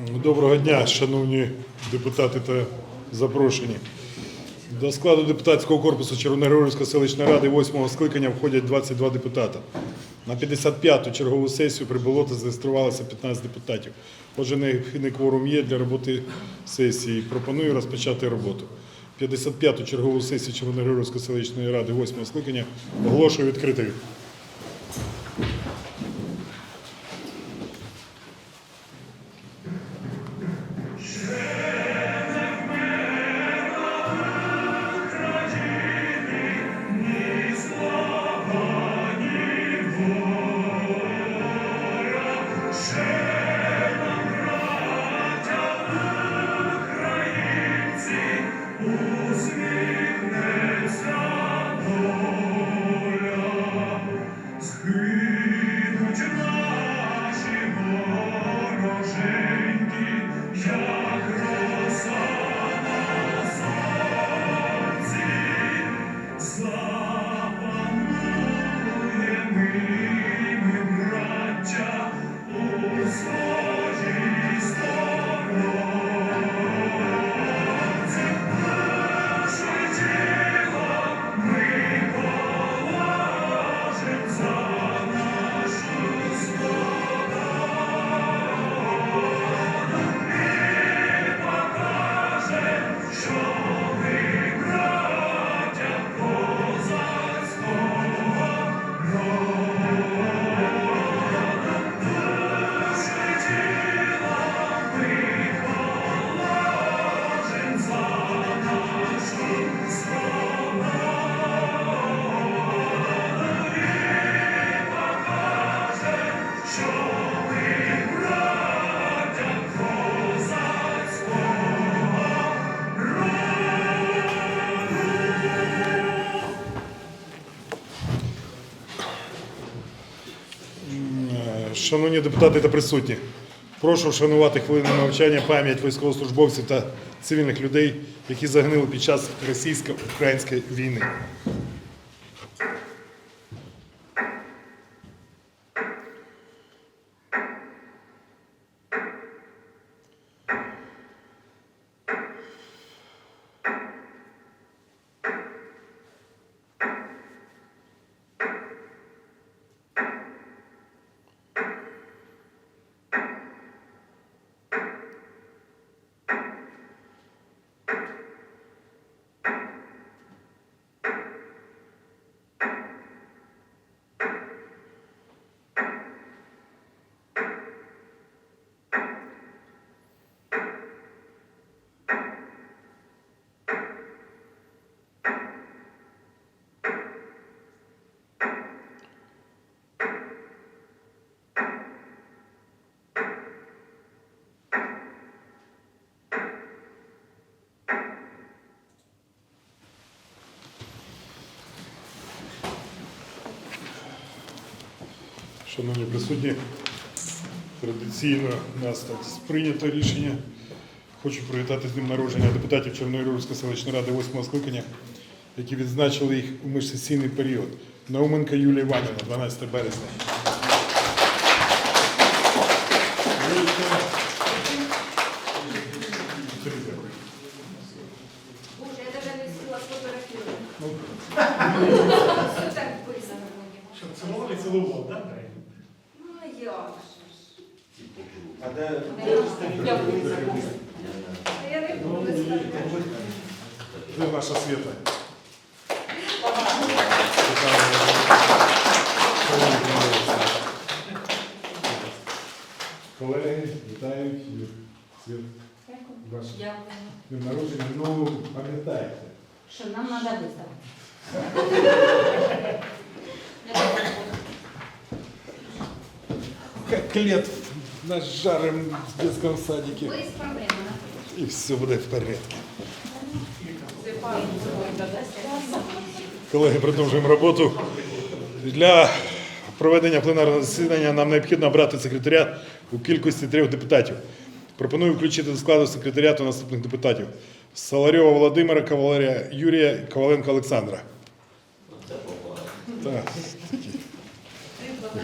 Доброго дня, шановні депутати та запрошені. До складу депутатського корпусу Червоногригорівської селищної ради 8 скликання входять 22 депутата. На 55-ту чергову сесію прибуло та зареєструвалося 15 депутатів. Отже, необхідний кворум є для роботи сесії. Пропоную розпочати роботу. 55-ту чергову сесію Червоногригорівської селищної ради 8 скликання оголошую відкритою. Шановні депутати та присутні, прошу вшанувати хвилину мовчання пам'ять військовослужбовців та цивільних людей, які загинули під час російсько-української війни. Шановні присутні, традиційно у нас так прийнято рішення. Хочу привітати з ним народження депутатів Чорногорівської селищної ради 8 скликання, які відзначили їх у міжсесійний період. Науменка Юлія Іванівна, 12 березня. буду ставити. Це наша свята. Колеги, вітають Юр. Світ. Ваш Дякую. днем народження. Ну, пам'ятаєте. Що нам треба виставити? Котлет нажарим в детском садике. І все буде в порядку. Колеги, продовжуємо роботу. Для проведення пленарного засідання нам необхідно обрати секретаріат у кількості трьох депутатів. Пропоную включити до складу секретаріату наступних депутатів: Соларьова Володимира, Кавалерія Юрія, Коваленко Олександра. Так,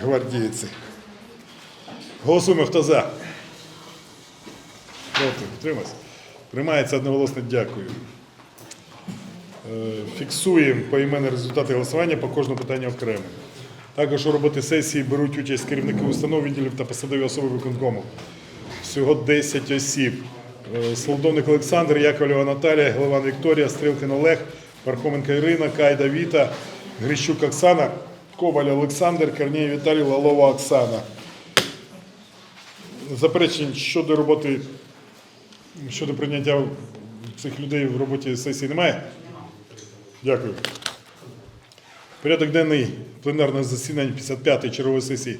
гвардійці. Голосуємо, хто за. Проти. Приймається одноголосно. Дякую. Е, Фіксуємо поіменні результати голосування по кожному питанню окремо. Також у роботі сесії беруть участь керівники установ, відділів та посадові особи виконкому. Всього 10 осіб. Е, Солодовник Олександр, Яковлева Наталія, Голован Вікторія, Стрілкин Олег, Пархоменко Ірина, Кайда Віта, Грищук Оксана, Коваль Олександр, Корній Віталій, Лалова Оксана. Заперечень щодо роботи, щодо прийняття цих людей в роботі сесії немає? Дякую. Порядок денний пленарного засідання 55-ї чергової сесії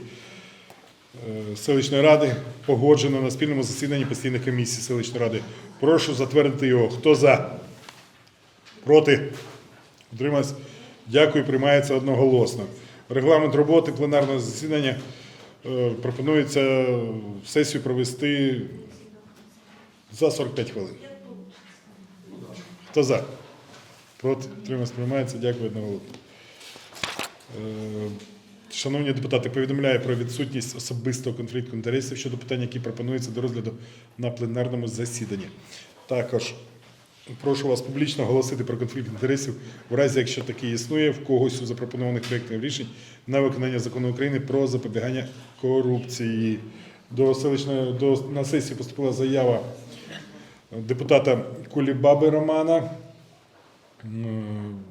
е, селищної ради погоджено на спільному засіданні постійних комісій селищної ради. Прошу затвердити його. Хто за? Проти? Утримався? Дякую, приймається одноголосно. Регламент роботи пленарного засідання пропонується сесію провести за 45 хвилин. Хто за? Проти? Утримався? Приймається. Дякую одноголосно. Е, Шановні депутати, повідомляю про відсутність особистого конфлікту інтересів щодо питань, які пропонуються до розгляду на пленарному засіданні. Також прошу вас публічно оголосити про конфлікт інтересів в разі, якщо такий існує в когось у запропонованих проєктів рішень на виконання закону України про запобігання корупції. До селищної до на сесію поступила заява депутата Кулібаби Романа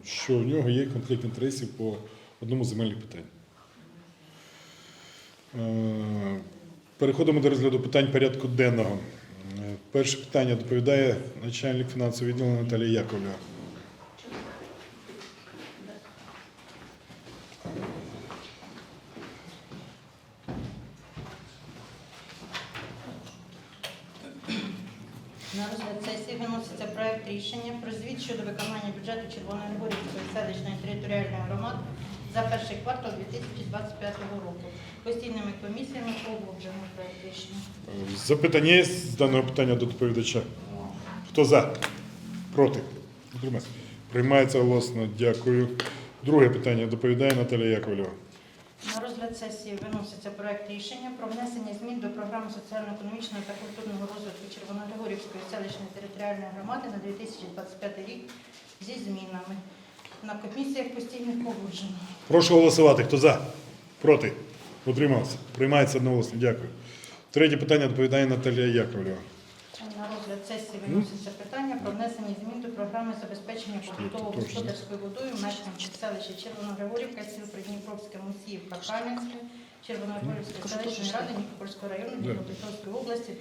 що в нього є конфлікт інтересів по одному з земельних питань. Е, Переходимо до розгляду питань порядку денного. Перше питання доповідає начальник фінансового відділу Наталія Яковлева. На розгляд сесії виноситься проект рішення про звіт щодо виконання бюджету Червоної Горівської селищної територіальної громади за перший квартал 2025 року. Постійними комісіями погоджено проект рішення. Е, Запитання є з даного питання до доповідача? Хто за? Проти? Утримався? Приймається голосно. Дякую. Друге питання доповідає Наталія Яковлева. На розгляд сесії виноситься проект рішення про внесення змін до програми соціально-економічного та культурного розвитку Червоногорівської селищної територіальної громади на 2025 рік зі змінами. На комісіях постійних погоджено. Прошу голосувати. Хто за? Проти? Утримався? Приймається одноголосно. Дякую. Третє питання доповідає Наталія Яковлева. На розгляд сесії виноситься питання про внесення змін до програми забезпечення побутово-господарською водою мешканців селища Червоногригорівка, сіл Придніпровське, Мусіївка, Кам'янське, Червоногригорівської селищної ради Нікопольського району Дніпропетровської області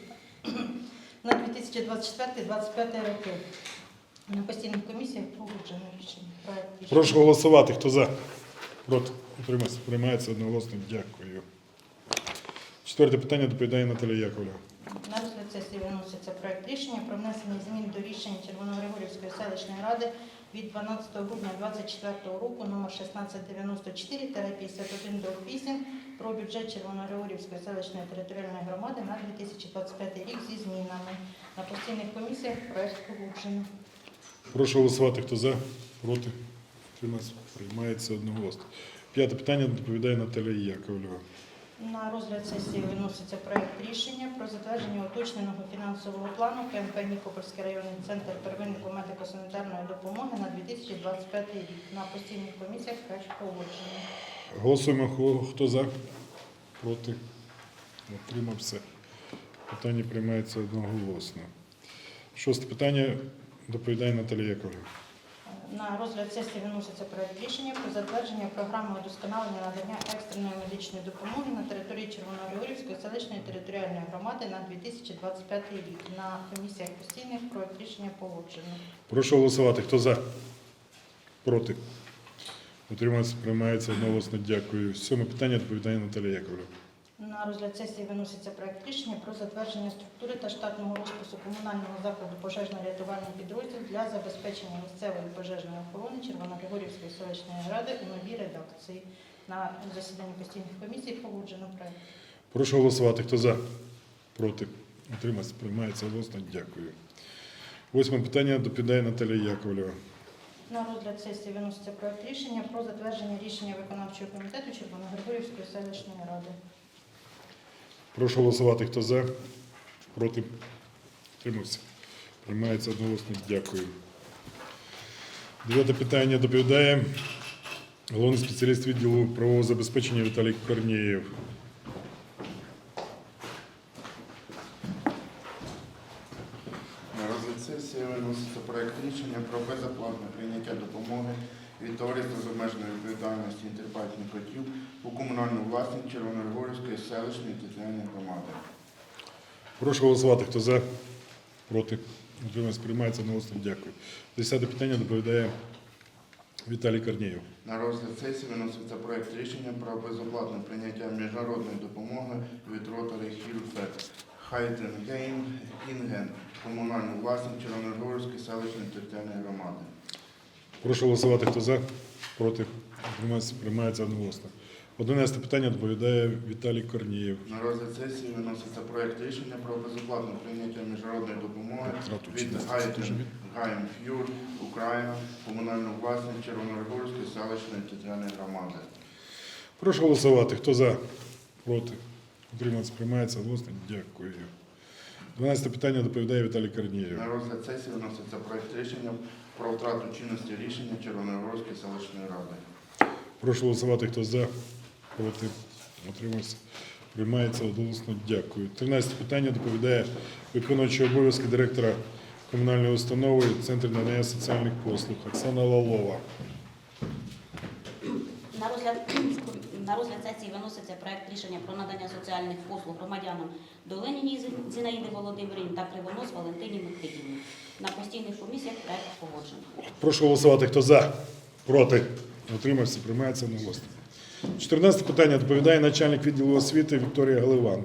на 2024-2025 роки. На постійних комісіях погоджено рішення. Проект рішення. Прошу голосувати. Хто за? Проти? Утримався? Приймається одноголосно. Дякую. Четверте питання доповідає Наталія Яковлева. На розгляд сесії виноситься проект рішення про внесення змін до рішення Червоногригорівської селищної ради від 12 грудня 2024 року номер 1694-51 до 8 про бюджет Червоногригорівської селищної територіальної громади на 2025 рік зі змінами. На постійних комісіях проект погоджено. Прошу голосувати. Хто за? Проти? Утримався? Приймається одноголосно. П'яте питання доповідає Наталія Яковлева. На розгляд сесії виноситься проект рішення про затвердження уточненого фінансового плану КМП Нікопольський районний центр первинної медико-санітарної допомоги на 2025 рік. На постійних комісіях проект погоджений. Голосуємо. Хто- за? Проти? Утримався. Питання приймається одноголосно. Шосте питання доповідає Наталія Яковлева. На розгляд сесії виноситься проект рішення про затвердження програми удосконалення надання екстреної медичної допомоги на території Червоногригорівської селищної територіальної громади на 2025 рік. На комісіях постійних проект рішення погоджено. Прошу голосувати. Хто за? Проти? Утримався. Приймається одноголосно. Дякую. Сьоме питання доповідає Наталія Яковлева. На розгляд сесії виноситься проект рішення про затвердження структури та штатного розпису комунального закладу пожежно-рятувальний підрозділ для забезпечення місцевої пожежної охорони Червоногригорівської селищної ради у новій редакції. На засіданні постійних комісій погоджено проект. Прошу голосувати. Хто за? Проти? Утримався. Приймається одноголосно. Дякую. Восьме питання доповідає Наталія Яковлева. На розгляд сесії виноситься проект рішення про затвердження рішення виконавчого комітету Червоногригорівської селищної ради. Прошу голосувати. Хто за? Проти? Тримався. Приймається одноголосно. Дякую. Дев'яте питання доповідає головний спеціаліст відділу правового забезпечення Віталій Корнієв. На розгляд сесії виноситься проект рішення про безоплатне прийняття допомоги від товариства з обмеженою відповідальністю інтерпайтних котів власність Червоногорівської селищної територіальної громади. Прошу голосувати. Хто за? Проти? Утримався. Приймається одноголосно. Дякую. Десяте питання доповідає Віталій Корнієв. На розгляд сесії виноситься проект рішення про безоплатне прийняття міжнародної допомоги від ротори Хілфет Хайденгейм Інген комунальну власність Червоногорівської селищної територіальної громади. Прошу голосувати. Хто за? Проти? Приймається одноголосно. Одинадцяте питання доповідає Віталій Корнієв. На розгляд сесії виноситься проект рішення про безоплатне прийняття міжнародної допомоги від Гайм Ф'юр Україна комунальну власність Червоногорської селищної територіальної громади. Прошу голосувати. Хто за? Проти? Утримався. Приймається одноголосно. Дякую. Дванадцяте питання доповідає Віталій Корнієв. На розгляд сесії виноситься проект рішення про втрату чинності рішення Червоногорської селищної ради. Прошу голосувати, хто за, коли ти отримуєш, приймається односно дякую. 13 питання доповідає виконуючий обов'язки директора комунальної установи Центр надання соціальних послуг Оксана Лалова. На розгляд на розгляд сесії виноситься проект рішення про надання соціальних послуг громадянам Долиніні Зінаїди Володимирівні та Кривонос Валентині Микитівні. На постійних комісіях проект погоджено. Прошу голосувати. Хто за? Проти? Отримався, приймається на. 14 питання доповідає начальник відділу освіти Вікторія Галиван.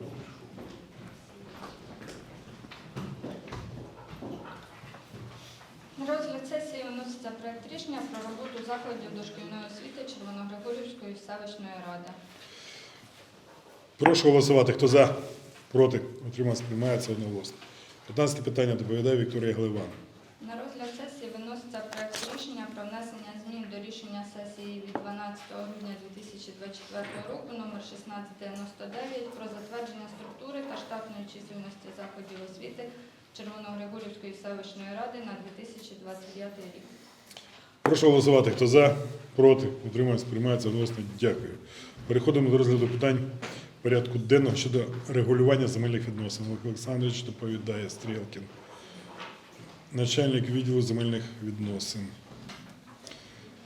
На розгляд сесії вноситься проєкт рішення про роботу закладів дошкільної освіти Червоногригорівської селищної ради. Прошу голосувати. Хто за? Проти? Отримався, сприймається одноголосно. 15 питання доповідає Вікторія Галиван. На розгляд сесії виноситься проєкт рішення про внесення змін до рішення сесії від грудня 2024 року номер 1699 про затвердження структури та штатної чисельності закладів освіти Червоногригорівської селищної ради на 2029 рік. Прошу голосувати. Хто за, проти, утримався, приймається одноголосно. Дякую. Переходимо до розгляду питань порядку денного щодо регулювання земельних відносин. Олег Олександрович доповідає Стрілкін, начальник відділу земельних відносин.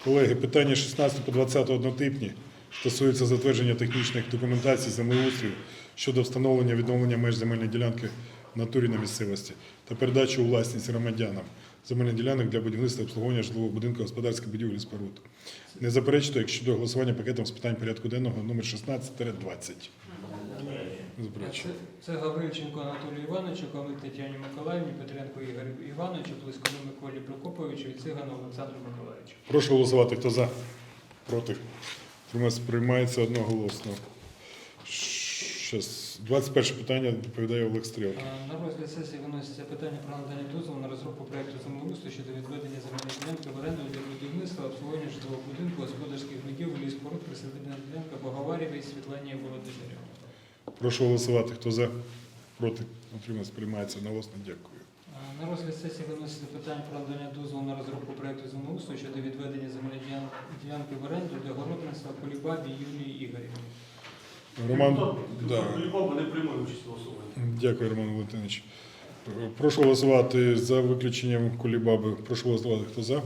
Колеги, питання 16 по 20 однотипні стосуються затвердження технічних документацій землеустрою щодо встановлення відновлення меж земельної ділянки в натурі на місцевості та передачу у власність громадянам земельних ділянок для будівництва обслуговування житлового будинку господарських будівель і споруд. Не заперечуйте, якщо до голосування пакетом з питань порядку денного номер 16-20. Заперечую. Це, це Гаврильченко Анатолію Івановичу, Ковик Тетяні Миколаївні, Петренко Ігорю Івановичу, Близькому Миколі Прокоповичу і Цигану Олександру Миколаївичу. Прошу голосувати. Хто за? Проти. Тримається, приймається одноголосно. Щас. 21 питання доповідає Олег Стрілки. На розгляд сесії виноситься питання про надання дозволу на розробку проекту землеустрою щодо відведення земельної ділянки в оренду для будівництва, обслуговування житлового будинку, господарських будівель і споруд присадибна ділянка Боговарєвій Світлані Володимирівні. Прошу голосувати. Хто за? Проти. Утримається, приймається одноголосно. Дякую. На розгляд сесії виноситься питання про надання дозволу на розробку проекту землеустрою щодо відведення земельної ділян- ділянки в оренду для городництва Полібабі Юлії Ігорівні. Роман. Да. Не приймає участь в голосуванні. Дякую, Роман Валентинович. Прошу голосувати за виключенням Кулібаби. Прошу голосувати. Хто за?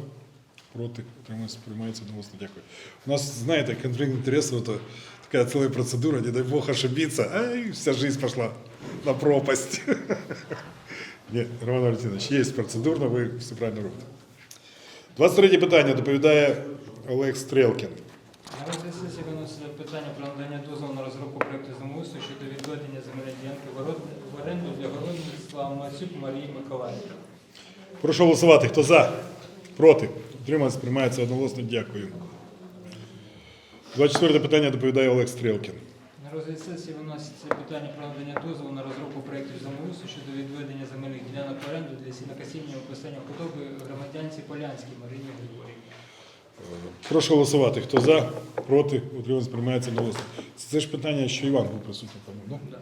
Проти. Утримається, приймається одноголосно. Дякую. У нас, знаете, конфликт интересов, это такая целая процедура, не дай бог ошибиться, а и вся жизнь пошла на пропасть. Ні, Роман Валентинович, є процедурно, ви все правильно робите. 23 питання доповідає Олег Стрелкін. На сесії виноситься питання про надання дозволу на розробку проекту землеустрою щодо відведення земельної ділянки в оренду для городництва Мацюк Марії Миколаївни. Прошу голосувати. Хто за? Проти? Утримається, приймається одноголосно. Дякую. 24 питання доповідає Олег Стрелкін. На розгляд сесії виноситься питання про надання дозволу на розробку проекту землеустрою щодо відведення земельних ділянок в оренду для сінокосіння описання худоби громадянці Полянській Марині Григорівні. Прошу голосувати. Хто за? Проти? Утримається, приймається одноголосно. Це, це ж питання, що Іван був присутній, по-моєму, да?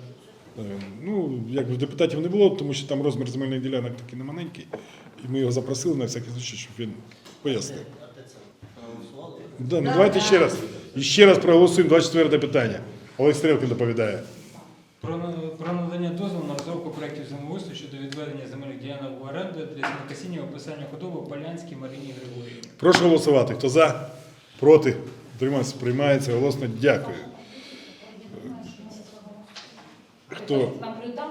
Е, Ну, якби депутатів не було, тому що там розмір земельних ділянок такий не маленький. І ми його запросили на всякий случай, щоб він пояснив. Да, ну, давайте ще раз. І ще раз проголосуємо 24 питання. Олег Стрелкин доповідає. Про, про надання дозволу на розробку проєктів землеустрою щодо відведення земельних ділянок в оренду для сінокосіння описання худоби Полянській Марині Григорівні. Прошу голосувати. Хто за? Проти? Утримався? Приймається. Голосно. Дякую. Хто? Вам придав?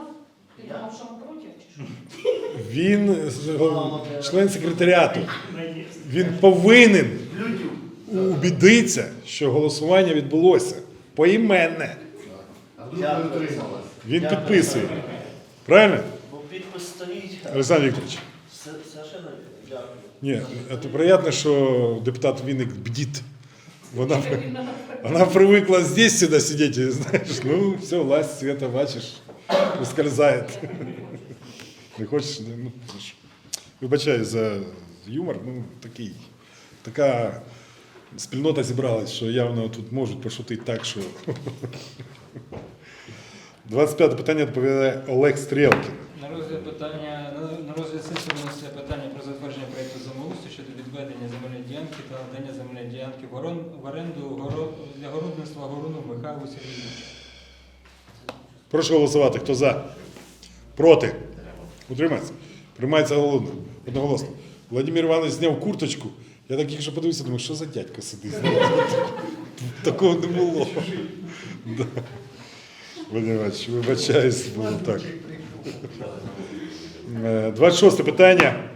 Ти думав, що ми проти? Він е, член секретаріату. Він повинен убідитися, що голосування відбулося поіменне. Він підписує. Правильно? Бо підпис стоїть. Олександр Вікторович? Совершенно дякую. Ні, це приємно, що депутат Вінник бдит. Вона, вона привикла здесь сюди сидіти, і знаєш, ну, все, власть света, бачиш, ускользає. Не хочеш, ну, це. Вибачаю за юмор, ну, такий. Така спільнота зібралась, що явно тут можуть пошутити так, що. 25 питання доповідає Олег Стрілкін. На розгляд питання на- розгляд сесії виноситься питання про затвердження проєкту землеустрою щодо відведення земельної ділянки та надання земельної ділянки в орен- в оренду для городництва Горону Михайлу Сергійовичу. Прошу голосувати. Хто за? Проти? Утримається? Приймається. Одноголосно. Владимир Іванович зняв курточку. Я так якщо подивився, думаю, що за дядько сидить. Такого не було. Іванович, вибачаюсь, було так. Е, 26 питання.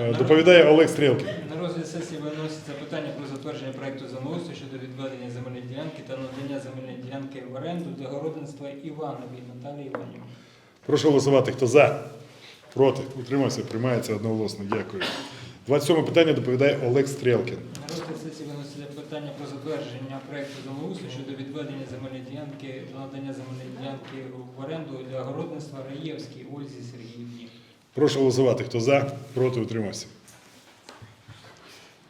Е, Доповідає Олег Стрілкін. На розгляд сесії виноситься питання про затвердження проєкту землеустрою щодо відведення земельної ділянки та надання земельної ділянки в оренду для городництва Івановій Наталії Іванівні. Прошу голосувати. Хто за? Проти? Утримався? Приймається одноголосно. Дякую. 27 питання доповідає Олег Стрілкін. На розгляд сесії виноситься питання про затвердження проєкту землеустрою щодо відведення земельної ділянки надання земельної ділянки в оренду для городництва Раєвській Ользі Сергіївні. Прошу голосувати. Хто за? Проти? Утримався.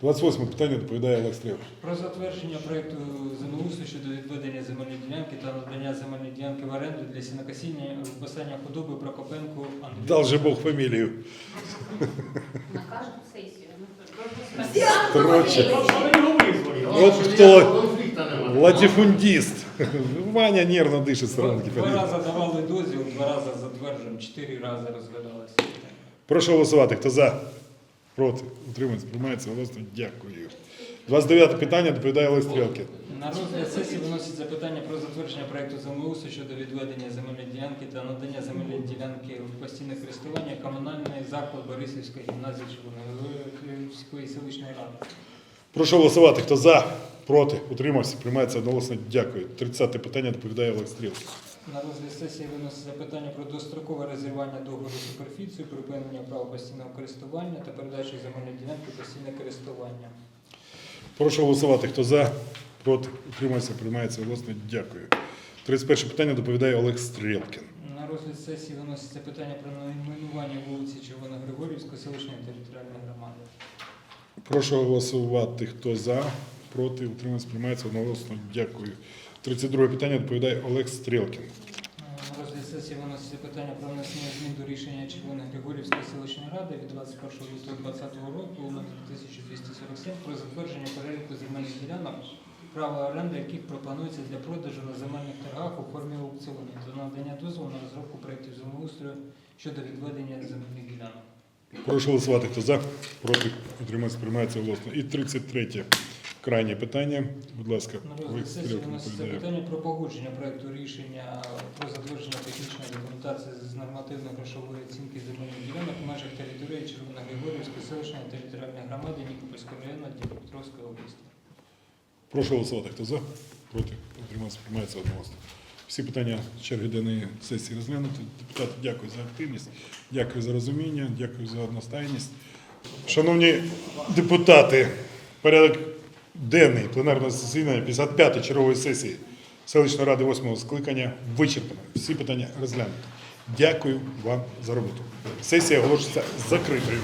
28 питання доповідає Олег Стрілкін. Про затвердження проєкту землеустрою щодо відведення земельної ділянки та надання земельної ділянки в оренду для сінокосіння і випасання худоби Прокопенку Андрію. Дал же Бог фамілію. На кожну сесію. Короче, його визвали. от хто латифундист. Ваня нервно дишить Два, сторонки. два рази давали дозвіл, два рази затверджуємо, чотири рази розглядалося. Прошу голосувати. Хто за? Проти? Утримався? Приймається голосно. Дякую. 29 питання доповідає Олег Стрілкін. На розгляд сесії виноситься питання про затвердження проекту землеустрою щодо відведення земельної ділянки та надання земельної ділянки в постійне користування комунальний заклад Борисівської гімназії Червоногорівської селищної ради. Прошу голосувати. Хто за? Проти? Утримався? Приймається одноголосно. Дякую. 30 питання доповідає Олег Стрілкін. На розгляд сесії виноситься питання про дострокове розірвання договору суперфіцію, припинення права постійного користування та передачу земельної ділянки в постійне користування. Прошу голосувати. Хто за? Проти? Утримався? Приймається голосно. Дякую. 31 питання доповідає Олег Стрілкін. На розгляд сесії виноситься питання про найменування вулиці Червоногригорівської селищної територіальної громади. Прошу голосувати. Хто за? Проти? Утримався? Приймається одноголосно. Дякую. 32 питання доповідає Олег Стрілкін. На розгляд сесії виноситься питання про внесення змін до рішення Червоногригорівської селищної ради від 21 лютого 2020 року номер 1247 про затвердження переліку земельних ділянок, право оренди яких пропонується для продажу на земельних торгах у формі аукціонів та надання дозволу на розробку проєктів землеустрою щодо відведення земельних ділянок. Прошу голосувати. Хто за? Проти? Утримався? Приймається голосно. І 33 крайнє питання. Будь ласка, На сесії виноситься питання про погодження проекту рішення про затвердження технічної документації з нормативно-грошової оцінки земельних ділянок в межах території Червоногригорівської селищної територіальної громади Нікопольського району Дніпропетровської області. Прошу голосувати. Хто за? Проти? Утримався? Приймається одноголосно. Всі питання черги денної сесії розглянуті. Депутати, дякую за активність, дякую за розуміння, дякую за одностайність. Шановні депутати, порядок денний пленарного засідання 55-ї чергової сесії селищної ради 8-го скликання вичерпано. Всі питання розглянуті. Дякую вам за роботу. Сесія оголошується закритою.